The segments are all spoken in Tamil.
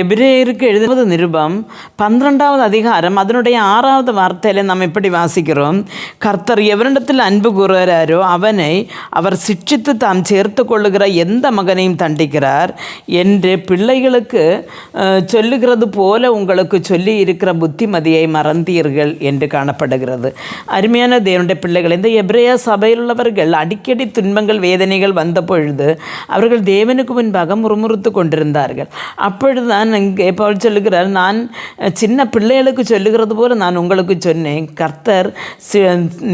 எபிரேயருக்கு எழுதுவது நிருபம். பன்னிரெண்டாவது அதிகாரம் அதனுடைய ஆறாவது வார்த்தையில் நாம் இப்படி வாசிக்கிறோம். கர்த்தர் எவரிடத்தில் அன்பு கூறுகிறாரோ அவனை அவர் சிட்சித்து தாம் சேர்த்து கொள்ளுகிற எந்த மகனையும் தண்டிக்கிறார். என்று பிள்ளைகளுக்கு சொல்லுகிறது போல உங்களுக்கு சொல்லி இருக்கிற புத்திமதியை மறந்தீர்கள் என்று காணப்படுகிறது. அருமையான தேவனுடைய பிள்ளைகள் இந்த எபிரேய சபையில் உள்ளவர்கள் அடிக்கடி துன்பங்கள் வேதனைகள் வந்த பொழுது அவர்கள் தேவனுக்கு முன்பாக முறுமுறுத்து கொண்டிருந்தார்கள். அப்பொழுதுதான் இங்கே பவுல் சொல்லுகிறார் நான் சின்ன பிள்ளைகளுக்கு சொல்லுகிறது போல நான் உங்களுக்கு சொன்னேன். கர்த்தர்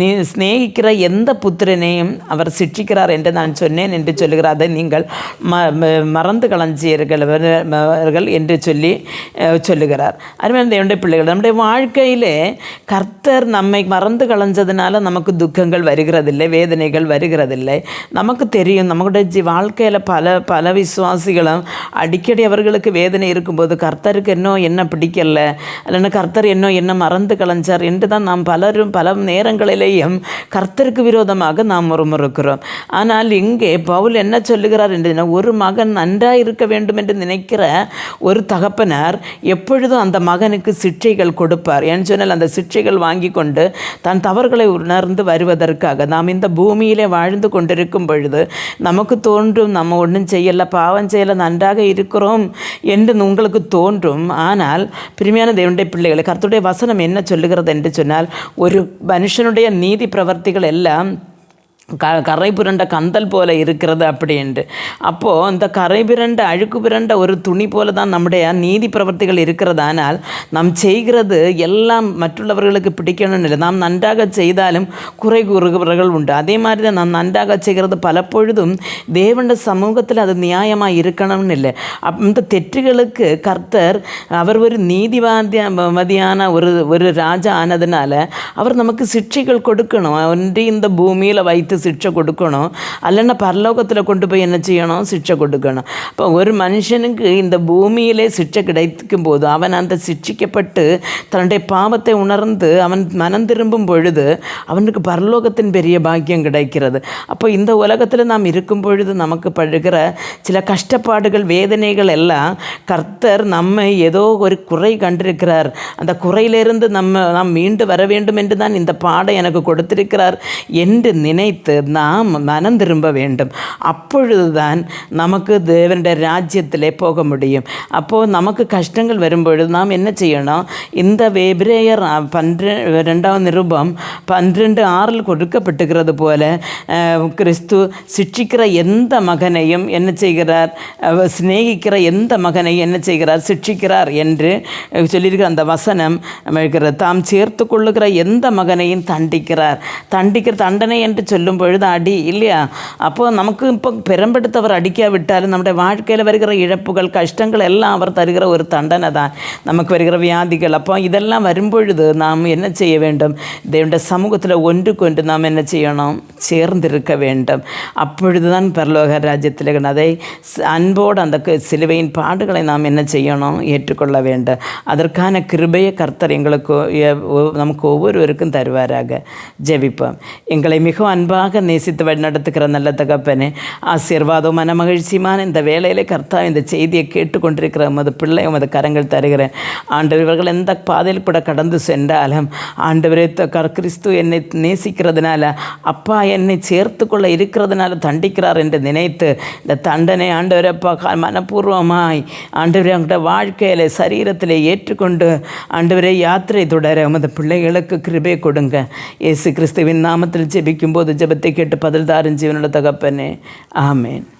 நீ சிநேகிக்கிற எந்த புத்திரனையும் அவர் சிட்சிக்கிறார் என்று நான் சொன்னேன் என்று சொல்லுகிறார். அதை நீங்கள் ம மறந்து களஞ்சியர்கள் என்று சொல்லி சொல்லுகிறார். அருமையான தேவனுடைய பிள்ளைகள் நம்முடைய வாழ்க்கையிலே கர்த்தர் நம்மை மறந்து களைஞ்சதுனால நமக்கு துக்கங்கள் வருகிறதில்லை வேதனைகள் வருகிறதில்லை. நமக்கு தெரியும் நம்மளுடைய வாழ்க்கையில் பல பல விசுவாசிகளும் அடிக்கடி அவர்களுக்கு வேதனை இருக்கும்போது கர்த்தருக்கு இன்னும் என்ன பிடிக்கல இல்லைன்னா கர்த்தர் இன்னும் என்ன மறந்து கலைஞ்சார் என்று தான் நாம் பலரும் பல நேரங்களிலேயும் கர்த்தருக்கு விரோதமாக நாம் முறுமுறுக்கிறோம். ஆனால் இங்கே பவுல் என்ன சொல்லுகிறார் என்று ஒரு மகன் நன்றாக இருக்க வேண்டும் என்று நினைக்கிற ஒரு தகப்பனார் எப்பொழுதும் அந்த மகனுக்கு சிற்றைகள் கொடுப்பார். ஏன்னு சொன்னால் அந்த சிற்றைகள் வாங்கி கொண்டு தன் தவறுகளை உணர்ந்து வருவதற்காக நாம் இந்த பூமியிலே வாழ்ந்து கொண்டிருக்கும் பொழுது நமக்கு தோன்றும் நம்ம ஒன்றும் செய்யலை பாவம் செய்யலை நன்றாக இருக்கிறோம் என்று உங்களுக்கு தோன்றும். ஆனால் பிரிமையான தேவனுடைய பிள்ளைகளை கர்த்தருடைய வசனம் என்ன சொல்லுகிறது என்று சொன்னால் ஒரு மனுஷனுடைய நீதி பிரவர்த்திகள் எல்லாம் க கரை புரண்ட கந்தல் போல இருக்கிறது அப்படின்ட்டு. அப்போது இந்த கரை புரண்ட அழுக்கு புரண்ட ஒரு துணி போல தான் நம்முடைய நீதி பிரவர்த்திகள் இருக்கிறதானால் நாம் செய்கிறது எல்லாம் மറ്റുள்ளவர்களுக்கு பிடிக்கணும்னு இல்லை. நாம் நன்றாக செய்தாலும் குறை கூறுகிறவர்கள் உண்டு. அதே மாதிரி தான் நாம் நன்றாக செய்கிறது பலப்பொழுதும் தேவண்ட சமூகத்தில் அது நியாயமாக இருக்கணும்னு இல்லை. அப் இந்த தெற்றுகளுக்கு கர்த்தர் அவர் ஒரு நீதிவாதியான ஒரு ஒரு ராஜா ஆனதுனால அவர் நமக்கு சிக்ஷைகள் கொடுக்கணும் ஒன்றி இந்த பூமியில் வைத்து சிக்ஷை கொடுக்கணும் அல்லனா பரலோகத்தில் கொண்டு போய் என்ன செய்யணும் சிக்ஷை கொடுக்கணும் இப்போ ஒரு மனுஷனுக்கு இந்த பூமியிலே சிக்ஷை கிடைக்கும் போது அவன் அந்த சிக்ஷிக்கப்பட்டு தன்னுடைய பாவத்தை உணர்ந்து அவன் மனம் திரும்பும் பொழுது அவனுக்கு பரலோகத்தின் பெரிய பாக்கியம் கிடைக்கிறது அப்போ இந்த உலகத்தில் நாம் இருக்கும் பொழுது நமக்கு படுகிற சில கஷ்டப்பாடுகள் வேதனைகள் எல்லாம் கர்த்தர் நம்மை ஏதோ ஒரு குறை கண்டிருக்கிறார் அந்த குறையிலிருந்து நம்ம நாம் மீண்டு வர வேண்டும் என்று தான் இந்த பாடம் எனக்கு கொடுத்திருக்கிறார் என்று நினைத்து நாம் மனம் திரும்ப வேண்டும். அப்பொழுதுதான் நமக்கு தேவனுடைய ராஜ்யத்திலே போக முடியும். அப்போது நமக்கு கஷ்டங்கள் வரும்பொழுது நாம் என்ன செய்யணும்? இந்த வேபிரேயர் பன்ற ரெண்டாம் நிருபம் பன்னிரெண்டு ஆறில் கொடுக்கப்பட்டுக்கிறது போல கிறிஸ்து சிட்சிக்கிற எந்த மகனையும் என்ன செய்கிறார்? சிநேகிக்கிற எந்த மகனையும் என்ன செய்கிறார்? சிட்சிக்கிறார் என்று சொல்லியிருக்கிற அந்த வசனம் தாம் சேர்த்து கொள்ளுகிற எந்த மகனையும் தண்டிக்கிறார். தண்டிக்கிற தண்டனை என்று சொல்லும் பொழுது அடி இல்லையா? அப்போது நமக்கு இப்போ பெரும்பெடுத்தவர் அடிக்காவிட்டாலும் நம்முடைய வாழ்க்கையில் வருகிற இழப்புகள் கஷ்டங்கள் எல்லாம் அவர் தருகிற ஒரு தண்டனை தான் நமக்கு வருகிற வியாதிகள் அப்போ இதெல்லாம் வரும்பொழுது நாம் என்ன செய்ய வேண்டும் தேவனுடைய சமூகத்தில் ஒன்று கொண்டு நாம் என்ன செய்யணும் சேர்ந்திருக்க வேண்டும் அப்பொழுது தான் பரலோக ராஜ்யத்தில் அதை ஸ்- அன்போடு அந்த க- சிலுவையின் பாடுகளை நாம் என்ன செய்யணும் ஏற்றுக்கொள்ள வேண்டும் அதற்கான கிருபையை கர்த்தர் எங்களுக்கு எ- ஒ- நமக்கு ஒவ்வொருவருக்கும் தருவாராக ஜெபிப்போம் எங்களை மிகவும் அன்பாக நேசித்து வழிநடத்துகிற நல்ல தகப்பனே ஆசீர்வாதம் மனமகிழ்ச்சியுமான இந்த வேலையிலே கர்த்தா இந்த செய்தியை கேட்டுக்கொண்டிருக்கிற உமது பிள்ளை உமது கரங்கள் தருகிறேன் ஆண்டவர் இவர்கள் எந்த பாதையில் கூட கடந்து சென்றாலும் ஆண்டவரே கிறிஸ்து என்னை நேசிக்கிறதுனால அப்பா என்னை சேர்த்து கொள்ள இருக்கிறதுனால தண்டிக்கிறார் என்று நினைத்து இந்த தண்டனை ஆண்டவரப்பா மனப்பூர்வமாய் ஆண்டவரே அவங்களுடைய வாழ்க்கையில் சரீரத்தில் ஏற்றுக்கொண்டு ஆண்டவரே யாத்திரை தொடர உமது பிள்ளைகளுக்கு கிருபை கொடுங்க இயேசு கிறிஸ்துவின் நாமத்தில் ஜெபிக்கும் போது ജപത്തെ കേട്ട് പതിൽതാരം ജീവനുള്ള തകപ്പനെ. ആമേൻ.